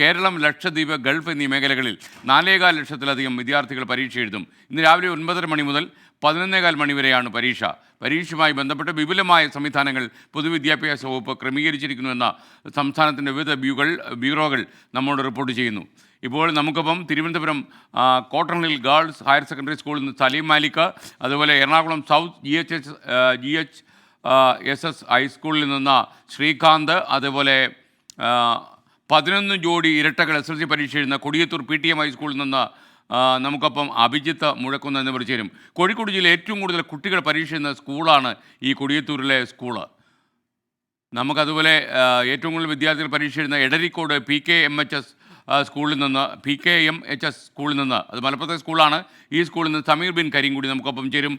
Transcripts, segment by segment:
Keralam Lakshadweep Gulf എന്നീ മേഖലകളിൽ നാലേകാൽ ലക്ഷത്തിലധികം വിദ്യാർത്ഥികൾ പരീക്ഷ എഴുതും. ഇന്ന് രാവിലെ ഒൻപതര മണി മുതൽ പതിനൊന്നേകാൽ മണി വരെയാണ് പരീക്ഷ. പരീക്ഷയുമായി ബന്ധപ്പെട്ട് വിപുലമായ സംവിധാനങ്ങൾ പൊതുവിദ്യാഭ്യാസ വകുപ്പ് ക്രമീകരിച്ചിരിക്കുന്നുവെന്ന സംസ്ഥാനത്തിന്റെ വിവിധ ബ്യൂകൾ ബ്യൂറോകൾ നമ്മോട് റിപ്പോർട്ട് ചെയ്യുന്നു. ഇപ്പോൾ നമുക്കിപ്പം Thiruvananthapuram hill girls higher secondary സ്കൂളിൽ നിന്ന് സലീം മാലിക് അതുപോലെ Ernakulam south G H S G H S S ഹൈസ്കൂളിൽ നിന്ന് ശ്രീകാന്ത് അതുപോലെ പതിനൊന്ന് ജോഡി ഇരട്ടകൾ എസ് എൽ സി പരീക്ഷ എഴുതുന്ന കൊടിയത്തൂർ പി ടി എം ഹൈസ്കൂളിൽ നിന്ന് നമുക്കൊപ്പം അഭിജിത്ത് മുഴക്കുന്ന എന്നിവർ ചേരും. കോഴിക്കോട് ജില്ലയിൽ ഏറ്റവും കൂടുതൽ കുട്ടികൾ പരീക്ഷ എഴുതുന്ന സ്കൂളാണ് ഈ കൊടിയത്തൂരിലെ സ്കൂൾ. നമുക്കതുപോലെ ഏറ്റവും കൂടുതൽ വിദ്യാർത്ഥികൾ പരീക്ഷ എഴുതുന്ന Edarikode P K M H S സ്കൂളിൽ നിന്ന് P K M H S സ്കൂളിൽ നിന്ന് അത് മലപ്പുറത്തെ സ്കൂളാണ്. ഈ സ്കൂളിൽ നിന്ന് സമീർ ബിൻ കരീം കൂടി നമുക്കൊപ്പം ചേരും.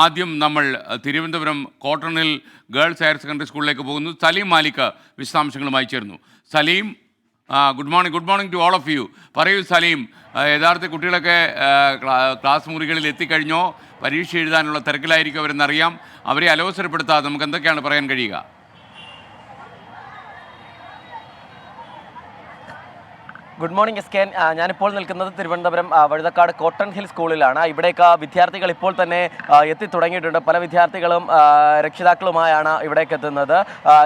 ആദ്യം നമ്മൾ തിരുവനന്തപുരം കോട്ടണിൽ ഗേൾസ് ഹയർ സെക്കൻഡറി സ്കൂളിലേക്ക് പോകുന്നു. സലീം മാലിക് വിശദാംശങ്ങളുമായി ചേർന്നു Saleem good morning good morning to all of you പറയൂ സലീം. ആ, യഥാർത്ഥ കുട്ടികളൊക്കെ ക്ലാസ് മുറികളിൽ എത്തിക്കഴിഞ്ഞോ പരീക്ഷ എഴുതാനുള്ള തിരക്കിലായിരിക്കും അവരെന്നറിയാം. അവരെ അലോസരപ്പെടുത്താതെ നമുക്ക് എന്തൊക്കെയാണ് പറയാൻ കഴിയുക? ഗുഡ് മോർണിംഗ് എസ് കെ ഞാനിപ്പോൾ നിൽക്കുന്നത് തിരുവനന്തപുരം വഴുതക്കാട് കോട്ടൺ ഹിൽ സ്കൂളിലാണ്. ഇവിടേക്ക് വിദ്യാർത്ഥികൾ ഇപ്പോൾ തന്നെ എത്തിത്തുടങ്ങിയിട്ടുണ്ട് പല വിദ്യാർത്ഥികളും രക്ഷിതാക്കളുമായാണ് ഇവിടേക്ക് എത്തുന്നത്.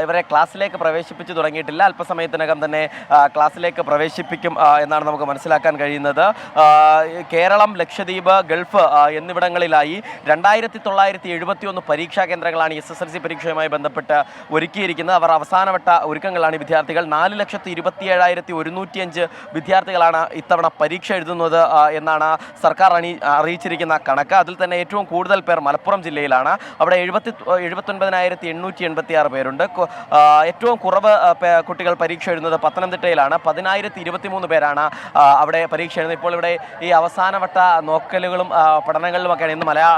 ഇവരെ ക്ലാസ്സിലേക്ക് പ്രവേശിപ്പിച്ചു തുടങ്ങിയിട്ടില്ല. അല്പസമയത്തിനകം തന്നെ ക്ലാസ്സിലേക്ക് പ്രവേശിപ്പിക്കും എന്നാണ് നമുക്ക് മനസ്സിലാക്കാൻ കഴിയുന്നത്. കേരളം ലക്ഷദ്വീപ് ഗൾഫ് എന്നിവിടങ്ങളിലായി രണ്ടായിരത്തി തൊള്ളായിരത്തി എഴുപത്തി ഒന്ന് പരീക്ഷാ കേന്ദ്രങ്ങളാണ് എസ് എസ് എൽ സി പരീക്ഷയുമായി ബന്ധപ്പെട്ട് ഒരുക്കിയിരിക്കുന്നത്. അവർ അവസാനവട്ട ഒരുക്കങ്ങളാണ് വിദ്യാർത്ഥികൾ. നാല് ലക്ഷത്തി ഇരുപത്തി ഏഴായിരത്തി ഒരുന്നൂറ്റിയഞ്ച് വിദ്യാർത്ഥികളാണ് ഇത്തവണ പരീക്ഷ എഴുതുന്നത് എന്നാണ് സർക്കാർ അണി അറിയിച്ചിരിക്കുന്ന കണക്ക്. അതിൽ തന്നെ ഏറ്റവും കൂടുതൽ പേർ മലപ്പുറം ജില്ലയിലാണ്. അവിടെ എഴുപത്തി എഴുപത്തൊൻപതിനായിരത്തി എണ്ണൂറ്റി എൺപത്തി ആറ് പേരുണ്ട് ഏറ്റവും കുറവ് കുട്ടികൾ പരീക്ഷ എഴുതുന്നത് പത്തനംതിട്ടയിലാണ്. പതിനായിരത്തി ഇരുപത്തി മൂന്ന് പേരാണ് അവിടെ പരീക്ഷ എഴുതുന്നത്. ഇപ്പോൾ ഇവിടെ ഈ അവസാനവട്ട നോക്കലുകളും പഠനങ്ങളിലുമൊക്കെയാണ് ഇന്ന് മലയാ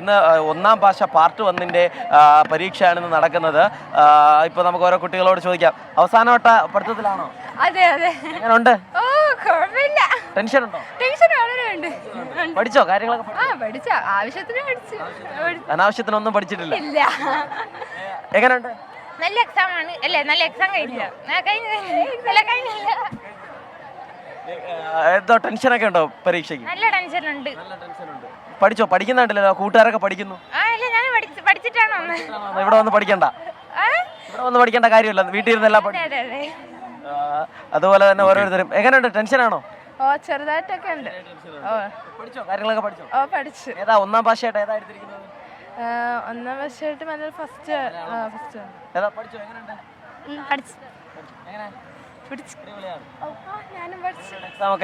ഇന്ന് ഒന്നാം ഭാഷ പാർട്ട് വണ്ണിന്റെ പരീക്ഷയാണ് ഇന്ന് നടക്കുന്നത്. ഇപ്പോൾ നമുക്ക് ഓരോ കുട്ടികളോട് ചോദിക്കാം. അവസാനവട്ട പഠിത്തത്തിലാണോ? അതെ അതെ. എങ്ങനെയുണ്ട് ഓ കുഴപ്പമില്ല ടെൻഷൻ ഉണ്ടോ ടെൻഷൻ വളരെ ഉണ്ട്. പഠിച്ചോ കാര്യങ്ങളൊക്കെ ആ പഠിച്ച. ആവശ്യത്തിന് പഠിച്ചു. പഠി- അനാവശ്യത്തിനൊന്നും പഠിച്ചിട്ടില്ല. ഇല്ല. എങ്ങനെയുണ്ട് നല്ല എക്സാം ആണ്. അല്ലേ നല്ല എക്സാം കഴിഞ്ഞില്ല കഴിഞ്ഞില്ല. ഏ, എന്തോ ടെൻഷനൊക്കെ ഉണ്ടോ പരീക്ഷയ്ക്ക്? നല്ല ടെൻഷൻ ഉണ്ട് പഠിച്ചോ? പഠിക്കുന്നുണ്ടല്ലോ. കൂട്ടുകാരൊക്കെ പഠിക്കുന്നു. ആ ഇല്ല ഞാൻ പഠിച്ചിട്ടാണോ ഇവിടെ വന്ന് പഠിക്കണ്ട? ഇവിടെ വന്ന് പഠിക്കേണ്ട കാര്യമില്ല. വീട്ടിൽ ഇരുന്നെല്ലാം പഠി അതെ അതെ അതെ. ആ, അതുപോലെ തന്നെ ഓരോരുത്തരും. എങ്ങനെയുണ്ട്? ടെൻഷനാണോ? ഓ ചെറുതായിട്ടൊക്കെ ഉണ്ട്. ഓ. പഠിച്ചോ? കാര്യങ്ങളൊക്കെ പഠിച്ചോ? ഓ പഠിച്ചു. ഏതാ ഒന്നാം ഭാഷയായിട്ട് ഏതാ എടുത്തിരിക്കുന്നത്? ആ, ഒന്നാം വർഷമായിട്ട് നല്ല ഫസ്റ്റ് ഫസ്റ്റ് ഏതാ പഠിച്ചോ? എങ്ങനെയുണ്ട്? പഠിച്ചു. എങ്ങനെ?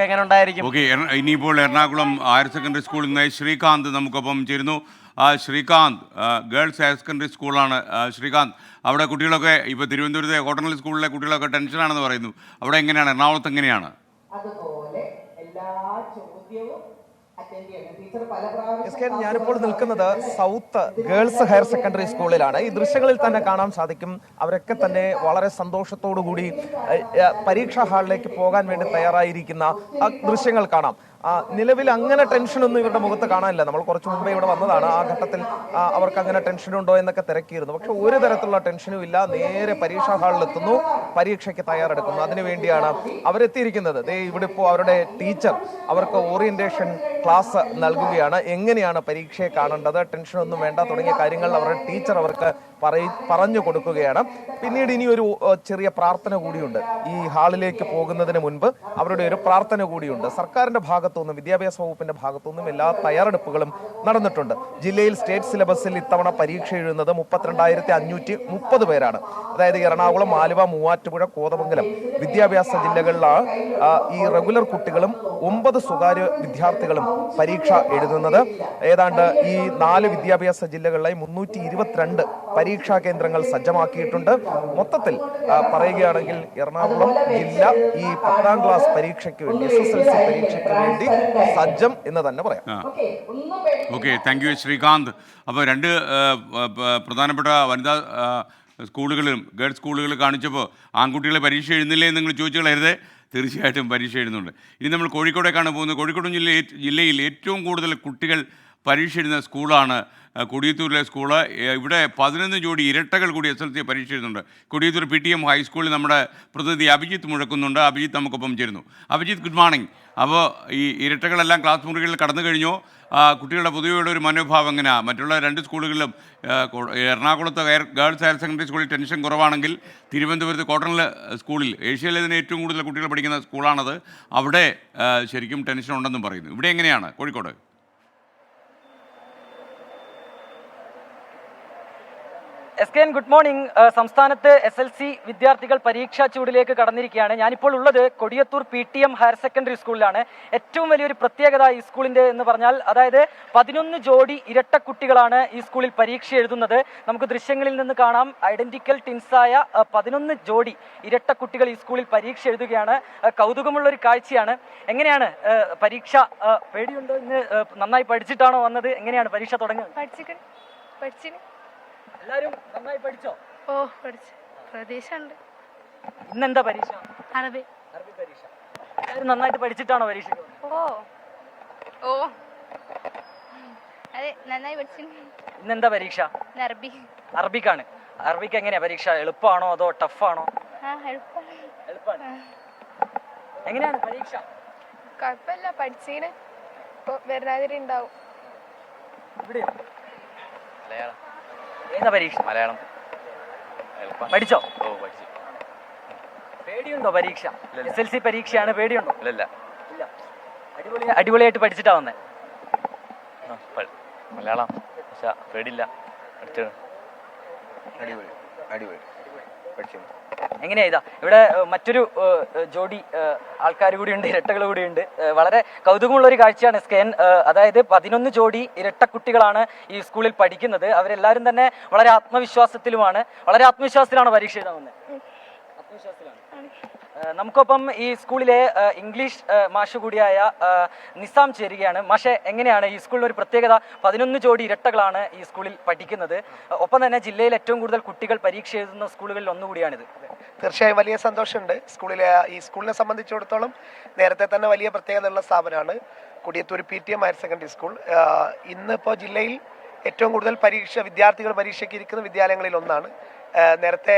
എങ്ങനെ ഉണ്ടായിരിക്കും? ഓക്കെ ഇനിയിപ്പോൾ എറണാകുളം ഹയർ സെക്കൻഡറി സ്കൂളിൽ നിന്ന് ശ്രീകാന്ത് നമുക്കൊപ്പം ചേരുന്നു. ആ, ശ്രീകാന്ത് ഗേൾസ് ഹയർ സെക്കൻഡറി സ്കൂളാണ് ശ്രീകാന്ത് അവിടെ കുട്ടികളൊക്കെ ഇപ്പോൾ തിരുവനന്തപുരത്തെ കോട്ടണൽ സ്കൂളിലെ കുട്ടികളൊക്കെ ടെൻഷനാണെന്ന് പറയുന്നു. അവിടെ എങ്ങനെയാണ്? എറണാകുളത്ത് എങ്ങനെയാണ്? അതുപോലെ എല്ലാ ചോദ്യവും എസ് കെ ഞാനിപ്പോൾ നിൽക്കുന്നത് സൗത്ത് ഗേൾസ് ഹയർ സെക്കൻഡറി സ്കൂളിലാണ്. ഈ ദൃശ്യങ്ങളിൽ തന്നെ കാണാൻ സാധിക്കും. അവരൊക്കെ തന്നെ വളരെ സന്തോഷത്തോടു കൂടി പരീക്ഷാ ഹാളിലേക്ക് പോകാൻ വേണ്ടി തയ്യാറായിരിക്കുന്ന ആ ദൃശ്യങ്ങൾ കാണാം. നിലവിൽ അങ്ങനെ ടെൻഷനൊന്നും ഇവരുടെ മുഖത്ത് കാണാനില്ല. നമ്മൾ കുറച്ച് മുമ്പേ ഇവിടെ വന്നതാണ്. ആ ഘട്ടത്തിൽ അവർക്ക് അങ്ങനെ ടെൻഷനുണ്ടോ എന്നൊക്കെ തിരക്കിയിരുന്നു. പക്ഷെ ഒരു തരത്തിലുള്ള ടെൻഷനും ഇല്ല. നേരെ പരീക്ഷാ ഹാളിൽ എത്തുന്നു പരീക്ഷയ്ക്ക് തയ്യാറെടുക്കുന്നു. അതിനുവേണ്ടിയാണ് അവരെത്തിയിരിക്കുന്നത്. ദേ ഇവിടെ ഇപ്പോൾ അവരുടെ ടീച്ചർ അവർക്ക് ഓറിയന്റേഷൻ ക്ലാസ് നൽകുകയാണ്. എങ്ങനെയാണ് പരീക്ഷയെ കാണേണ്ടത്? ടെൻഷനൊന്നും വേണ്ട. തുടങ്ങിയ കാര്യങ്ങൾ അവരുടെ ടീച്ചർ അവർക്ക് പറയി പറഞ്ഞു കൊടുക്കുകയാണ്. പിന്നീട് ഇനി ഒരു ചെറിയ പ്രാർത്ഥന കൂടിയുണ്ട്. ഈ ഹാളിലേക്ക് പോകുന്നതിന് മുൻപ് അവരുടെ ഒരു പ്രാർത്ഥന കൂടിയുണ്ട്. സർക്കാരിന്റെ ഭാഗത്തുനിന്നും വിദ്യാഭ്യാസ വകുപ്പിന്റെ ഭാഗത്തുനിന്നും എല്ലാ തയ്യാറെടുപ്പുകളും നടന്നിട്ടുണ്ട്. ജില്ലയിൽ സ്റ്റേറ്റ് സിലബസിൽ ഇത്തവണ പരീക്ഷ എഴുതുന്നത് മുപ്പത്തിരണ്ടായിരത്തി അഞ്ഞൂറ്റി മുപ്പത് പേരാണ്. അതായത് എറണാകുളം ആലുവ മൂവാറ്റുപുഴ കോതമംഗലം വിദ്യാഭ്യാസ ജില്ലകളിലാണ് ഈ റെഗുലർ കുട്ടികളും ഒമ്പത് സ്വകാര്യ വിദ്യാർത്ഥികളും പരീക്ഷ എഴുതുന്നത്. ഏതാണ്ട് ഈ നാല് വിദ്യാഭ്യാസ ജില്ലകളിലായി മുന്നൂറ്റി ഇരുപത്തിരണ്ട് പരീക്ഷാ കേന്ദ്രങ്ങൾ സജ്ജമാക്കിയിട്ടുണ്ട്. മൊത്തത്തിൽ പറയുകയാണെങ്കിൽ എറണാകുളം ജില്ല ഈ പത്താം ക്ലാസ് പരീക്ഷയ്ക്ക് വേണ്ടി എസ് എസ് എൽ സി പരീക്ഷയ്ക്ക് വേണ്ടി സജ്ജം എന്ന് തന്നെ പറയാം. ഓക്കെ ഒന്നും പേടി ഓക്കെ താങ്ക് യു ശ്രീകാന്ത്. അപ്പോൾ രണ്ട് പ്രധാനപ്പെട്ട വനിതാ സ്കൂളുകളും സ്കൂളുകളിലും ഗേൾസ് സ്കൂളുകൾ കാണിച്ചപ്പോൾ ആൺകുട്ടികളെ പരീക്ഷ എഴുതുന്നില്ലേ എന്ന് നിങ്ങൾ ചോദിച്ചു കളയരുത് തീർച്ചയായിട്ടും പരീക്ഷ എഴുതുന്നുണ്ട്. ഇനി നമ്മൾ കോഴിക്കോടേക്കാണ് പോകുന്നത്. കോഴിക്കോട് ജില്ലയിൽ ജില്ലയിൽ ഏറ്റവും കൂടുതൽ കുട്ടികൾ പരീക്ഷ എഴുതുന്ന സ്കൂളാണ് കുടിയത്തൂരിലെ സ്കൂൾ. ഇവിടെ പതിനൊന്ന് ജോഡി ഇരട്ടകൾ കൂടി എസ് എൽ സി പരീക്ഷ എഴുതുന്നുണ്ട് കൊടിയത്തൂർ പി ടി എം ഹൈസ്കൂളിൽ നമ്മുടെ പ്രതിനിധി അഭിജിത്ത് മുഴക്കുന്നുണ്ട്. അഭിജിത്ത് നമുക്കൊപ്പം ചേരുന്നു. Abhijith good morning. അപ്പോൾ ഈ ഇരട്ടകളെല്ലാം ക്ലാസ് മുറികളിൽ കടന്നു കഴിഞ്ഞോ. കുട്ടികളുടെ പൊതുവെയുള്ള ഒരു മനോഭാവം എങ്ങനെയാണ് മറ്റുള്ള രണ്ട് സ്കൂളുകളിലും എറണാകുളത്ത് ഹയർ ഗേൾസ് ഹയർ സെക്കൻഡറി സ്കൂളിൽ ടെൻഷൻ കുറവാണെങ്കിൽ തിരുവനന്തപുരത്ത് കോട്ടണിലെ സ്കൂളിൽ ഏഷ്യയിലെ തന്നെ ഏറ്റവും കൂടുതൽ കുട്ടികൾ പഠിക്കുന്ന സ്കൂളാണത്. അവിടെ ശരിക്കും ടെൻഷൻ ഉണ്ടെന്നും പറയുന്നു. ഇവിടെ എങ്ങനെയാണ്? Kozhikode. S K N good morning. സംസ്ഥാനത്ത് എസ് എൽ സി വിദ്യാർത്ഥികൾ പരീക്ഷാ ചൂടിലേക്ക് കടന്നിരിക്കുകയാണ്. ഞാനിപ്പോൾ ഉള്ളത് Kodiyathur P T M higher secondary സ്കൂളിലാണ്. ഏറ്റവും വലിയൊരു പ്രത്യേകത ഈ സ്കൂളിന്റെ എന്ന് പറഞ്ഞാൽ അതായത് പതിനൊന്ന് ജോഡി ഇരട്ട കുട്ടികളാണ് ഈ സ്കൂളിൽ പരീക്ഷ എഴുതുന്നത്. നമുക്ക് ദൃശ്യങ്ങളിൽ നിന്ന് കാണാം. ഐഡന്റിക്കൽ ടിൻസായ പതിനൊന്ന് ജോഡി ഇരട്ട കുട്ടികൾ ഈ സ്കൂളിൽ പരീക്ഷ എഴുതുകയാണ്. കൗതുകമുള്ള ഒരു കാഴ്ചയാണ്. എങ്ങനെയാണ് പരീക്ഷ പേടിയുണ്ടോ ഇന്ന്? നന്നായി പഠിച്ചിട്ടാണോ വന്നത്? എങ്ങനെയാണ് പരീക്ഷ തുടങ്ങുന്നത്? പഠിച്ചിട്ട് പഠിച്ചിന്. എല്ലാവരും നന്നായി പഠിച്ചോ? ഓ പഠിച്ചു. പ്രതീക്ഷ ഉണ്ട് ഇന്നെന്താ പരീക്ഷ? അറബി. അറബി പരീക്ഷ. എല്ലാവരും നന്നായിട്ട് പഠിച്ചിട്ടാണോ പരീക്ഷ ഓ. ഓ. അതെ നന്നായി പഠിച്ചു. ഇന്നെന്താ പരീക്ഷ? അറബി. അറബിക്കാണ്. അറബിക്ക് എങ്ങനെയാ പരീക്ഷ? എളുപ്പമാണോ അതോ ടഫാണോ? എളുപ്പമാണ്. എങ്ങനെയാണ് പരീക്ഷ? കുഴപ്പമില്ല പഠിച്ചിന്. വരുന്നാതിരി ഉണ്ടാവും. ഇവിടെ ഏതാ പരീക്ഷ? മലയാളം. പഠിച്ചോ? ഓ പഠിച്ചു. പേടിയുണ്ടോ പരീക്ഷ? എസ് എൽ സി പരീക്ഷയാണ് പേടിയുണ്ടോ? ഇല്ല ഇല്ല. അടിപൊളി അടിപൊളിയായിട്ട് പഠിച്ചിട്ടാ വന്നേ. മലയാളം. പക്ഷെ പേടില്ല പഠിച്ചു അടിപൊളി. അടിപൊളി. പഠിച്ചു. എങ്ങനെയാ ഇതാ? ഇവിടെ മറ്റൊരു ജോഡി ആൾക്കാർ കൂടിയുണ്ട് ഇരട്ടകൾ കൂടിയുണ്ട്. ഉണ്ട് വളരെ കൗതുകമുള്ള ഒരു കാഴ്ചയാണ് സ്കാൻ. അതായത് പതിനൊന്ന് ജോഡി ഇരട്ട കുട്ടികളാണ് ഈ സ്കൂളിൽ പഠിക്കുന്നത്. അവരെല്ലാവരും തന്നെ വളരെ ആത്മവിശ്വാസത്തിലുമാണ്. വളരെ ആത്മവിശ്വാസത്തിലാണ് പരീക്ഷ എഴുതാൻ വന്നത് ആത്മവിശ്വാസത്തിലാണ്. നമുക്കൊപ്പം ഈ സ്കൂളിലെ ഇംഗ്ലീഷ് മാഷ് കൂടിയായ നിസാം ചേരുകയാണ്. മാഷെ എങ്ങനെയാണ് ഈ സ്കൂളിൽ ഒരു പ്രത്യേകത? പതിനൊന്ന് ജോഡി ഇരട്ടകളാണ് ഈ സ്കൂളിൽ പഠിക്കുന്നത്. ഒപ്പം തന്നെ ജില്ലയിൽ ഏറ്റവും കൂടുതൽ കുട്ടികൾ പരീക്ഷ എഴുതുന്ന സ്കൂളുകളിൽ ഒന്നുകൂടിയാണിത്. തീർച്ചയായും വലിയ സന്തോഷമുണ്ട്. സ്കൂളിലെ ഈ സ്കൂളിനെ സംബന്ധിച്ചിടത്തോളം നേരത്തെ തന്നെ വലിയ പ്രത്യേകതയുള്ള സ്ഥാപനമാണ്. Kodiyathur P T M higher secondary school. ഇന്നിപ്പോൾ ജില്ലയിൽ ഏറ്റവും കൂടുതൽ പരീക്ഷ വിദ്യാർത്ഥികൾ പരീക്ഷയ്ക്ക് ഇരിക്കുന്ന വിദ്യാലയങ്ങളിൽ ഒന്നാണ്. നേരത്തെ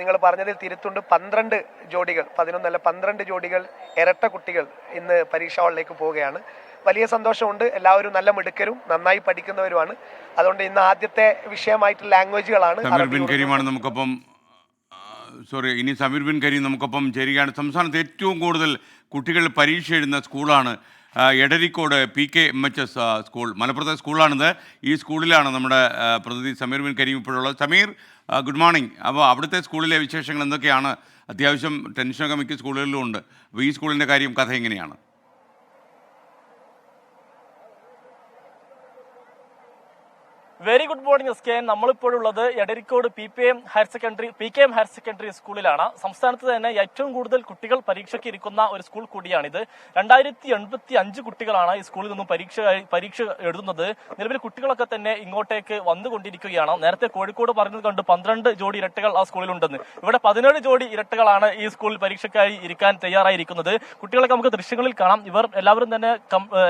നിങ്ങൾ പറഞ്ഞതിൽ തിരുത്തുണ്ട് പന്ത്രണ്ട് ജോഡികൾ പതിനൊന്നല്ല പന്ത്രണ്ട് ജോഡികൾ ഇരട്ട കുട്ടികൾ ഇന്ന് പരീക്ഷാ ഹാളിലേക്ക് പോവുകയാണ്. വലിയ സന്തോഷമുണ്ട്. എല്ലാവരും നല്ല മിടുക്കരും നന്നായി പഠിക്കുന്നവരുമാണ്. അതുകൊണ്ട് ഇന്ന് ആദ്യത്തെ വിഷയമായിട്ട് ലാംഗ്വേജുകളാണ് നമുക്കൊപ്പം സോറി ഇനി സമീർ ബിൻ കരീം നമുക്കൊപ്പം ചേരുകയാണ്. സംസ്ഥാനത്ത് ഏറ്റവും കൂടുതൽ കുട്ടികൾ പരീക്ഷ എഴുതുന്ന സ്കൂളാണ് Edarikode P K M H S school. മലപ്പുറത്തെ സ്കൂളാണിത്. ഈ സ്കൂളിലാണ് നമ്മുടെ പ്രതിനിധി സമീർ ബിൻ കരീം ഇപ്പോഴുള്ളത്. സമീർ ഗുഡ് മോർണിംഗ് അപ്പോൾ അവിടുത്തെ സ്കൂളിലെ വിശേഷങ്ങൾ എന്തൊക്കെയാണ്? അത്യാവശ്യം ടെൻഷനൊക്കെ മിക്ക സ്കൂളുകളിലും ഉണ്ട്. അപ്പോൾ ഈ സ്കൂളിന്റെ കാര്യം കഥ എങ്ങനെയാണ്? Very good morning S K നമ്മളിപ്പോഴുള്ളത് Edarikode P P M higher secondary P K M higher secondary സ്കൂളിലാണ് സംസ്ഥാനത്ത് തന്നെ ഏറ്റവും കൂടുതൽ കുട്ടികൾ പരീക്ഷയ്ക്ക് ഇരിക്കുന്ന ഒരു സ്കൂൾ കൂടിയാണിത്. രണ്ടായിരത്തി എൺപത്തി അഞ്ച് കുട്ടികളാണ് ഈ സ്കൂളിൽ നിന്നും പരീക്ഷ പരീക്ഷ എഴുതുന്നത്. നിലവിൽ കുട്ടികളൊക്കെ തന്നെ ഇങ്ങോട്ടേക്ക് വന്നുകൊണ്ടിരിക്കുകയാണ്. നേരത്തെ കോഴിക്കോട് പറഞ്ഞത് കണ്ട് പന്ത്രണ്ട് ജോഡി ഇരട്ടകൾ ആ സ്കൂളിലുണ്ടെന്ന് ഇവിടെ പതിനേഴ് ജോഡി ഇരട്ടകളാണ് ഈ സ്കൂളിൽ പരീക്ഷയ്ക്കായി ഇരിക്കാൻ തയ്യാറായിരിക്കുന്നത്. കുട്ടികളൊക്കെ നമുക്ക് ദൃശ്യങ്ങളിൽ കാണാം. ഇവർ എല്ലാവരും തന്നെ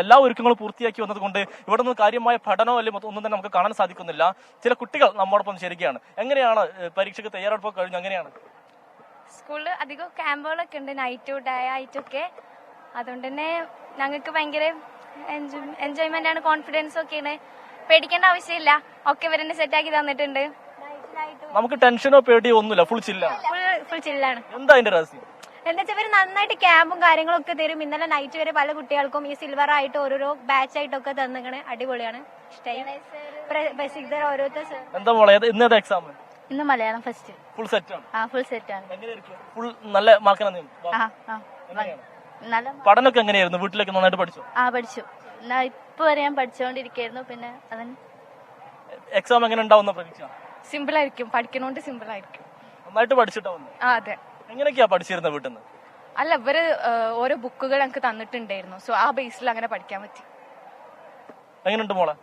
എല്ലാ ഒരുക്കങ്ങളും പൂർത്തിയാക്കി വന്നതുകൊണ്ട് ഇവിടെ നിന്ന് കാര്യമായ പഠനമോ അല്ലെങ്കിൽ ഒന്നും തന്നെ നമുക്ക് കാണാൻ സാധിക്കുന്നില്ല. ചില കുട്ടികൾ നമ്മോടൊപ്പം ചേരുകയാണ്. എങ്ങനെയാണ് പരീക്ഷയ്ക്ക് തയ്യാറെടുപ്പ് കഴിഞ്ഞു? എങ്ങനെയാണ്? സ്കൂളിൽ അധികം ക്യാമ്പുകളൊക്കെ ഉണ്ട്. നൈറ്റ് ഡേ ആയിട്ടൊക്കെ അതുകൊണ്ട് തന്നെ ഞങ്ങൾക്ക് ഭയങ്കര എൻജോയ്മെന്റ് ആണ് കോൺഫിഡൻസ് ഒക്കെയാണ്. പേടിക്കേണ്ട ആവശ്യമില്ല. ഒക്കെ ഇവരെന്നെ സെറ്റാക്കി തന്നിട്ടുണ്ട്. നമുക്ക് ടെൻഷനോ പേടിയോ ഒന്നുമില്ല. ഫുൾ ചില്ല ഫുൾ ഫുൾ ചില്ലാണ് എന്താ അതിന്റെ രഹസ്യം? എന്താ വെച്ചാൽ ഇവർ നന്നായിട്ട് ക്യാമ്പും കാര്യങ്ങളും ഒക്കെ തരും. ഇന്നലെ നൈറ്റ് വരെ പല കുട്ടികൾക്കും ഈ സിൽവർ ആയിട്ട് ഓരോരോ ബാച്ച് ആയിട്ടൊക്കെ തന്നിക്കണ്. അടിപൊളിയാണ്. എന്താ മോളെ ഏത്- ഇന്ന് ഏതാ എക്സാം ഇന്ന് മലയാളം ഫസ്റ്റ് ഫുൾ സെറ്റ് ആണ്. ആ ഫുൾ സെറ്റ് ആണ്. ഫുൾ നല്ല മാർക്ക് ആ ആ. നല്ല പഠനമൊക്കെ എങ്ങനെയായിരുന്നു? വീട്ടിലൊക്കെ നന്നായിട്ട് പഠിച്ചു? ആ പഠിച്ചു. ഇപ്പൊ വരെ ഞാൻ പഠിച്ചുകൊണ്ടിരിക്കായിരുന്നു പിന്നെ അതിന് എക്സാം എങ്ങനെ ഉണ്ടാവുന്ന പ്രതീക്ഷ സിമ്പിൾ ആയിരിക്കും. പഠിക്കണോണ്ട് സിമ്പിൾ ആയിരിക്കും. നന്നായിട്ട് പഠിച്ചിട്ടാ വന്നു. ആ അതെ. എങ്ങനെയൊക്കെയാ പഠിച്ചിരുന്നത് വീട്ടിൽ നിന്ന് അല്ല ഇവർ ഓരോ ബുക്കുകൾ ഞങ്ങൾക്ക് തന്നിട്ടുണ്ടായിരുന്നു. സോ ആ ബേസിൽ അങ്ങനെ പഠിക്കാൻ പറ്റി. എങ്ങനെയുണ്ട് മോളെ?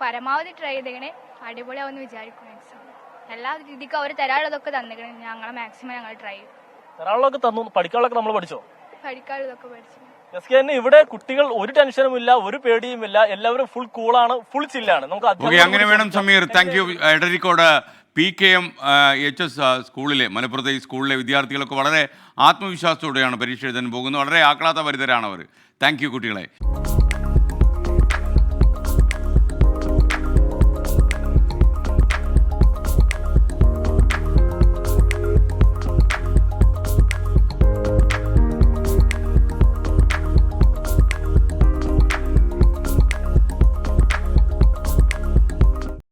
പരമാവധി ട്രൈ ചെയ്തേക്കണേ. അടിപൊളിയാവുമെന്ന് വിചാരിക്കും എക്സാം എല്ലാ രീതിക്കും അവർ തരാനുള്ളതൊക്കെ തന്നിക്കണേ. ഞങ്ങളെ മാക്സിമം ഞങ്ങൾ ട്രൈ ചെയ്യും. തരാളൊക്കെ തന്നു. പഠിക്കാനുള്ളതൊക്കെ നമ്മൾ പഠിച്ചോ? പഠിക്കാനുള്ളതൊക്കെ പഠിച്ചു. എസ് കെ ഇവിടെ കുട്ടികൾ ഒരു ടെൻഷനുമില്ല ഒരു പേടിയുമില്ല. എല്ലാവരും ഫുൾ കൂളാണ് ഫുൾ ചില്ലാണ് നമുക്ക് അങ്ങനെ വേണം Sameer. Thank you Edarikode. P K M H S സ്കൂളിലെ മലപ്പുറത്തെ ഈ സ്കൂളിലെ വിദ്യാർത്ഥികളൊക്കെ വളരെ ആത്മവിശ്വാസത്തോടെയാണ് പരീക്ഷ എഴുതാൻ പോകുന്നത്. വളരെ ആഹ്ലാദഭരിതരാണ് അവർ. താങ്ക് യു കുട്ടികളെ.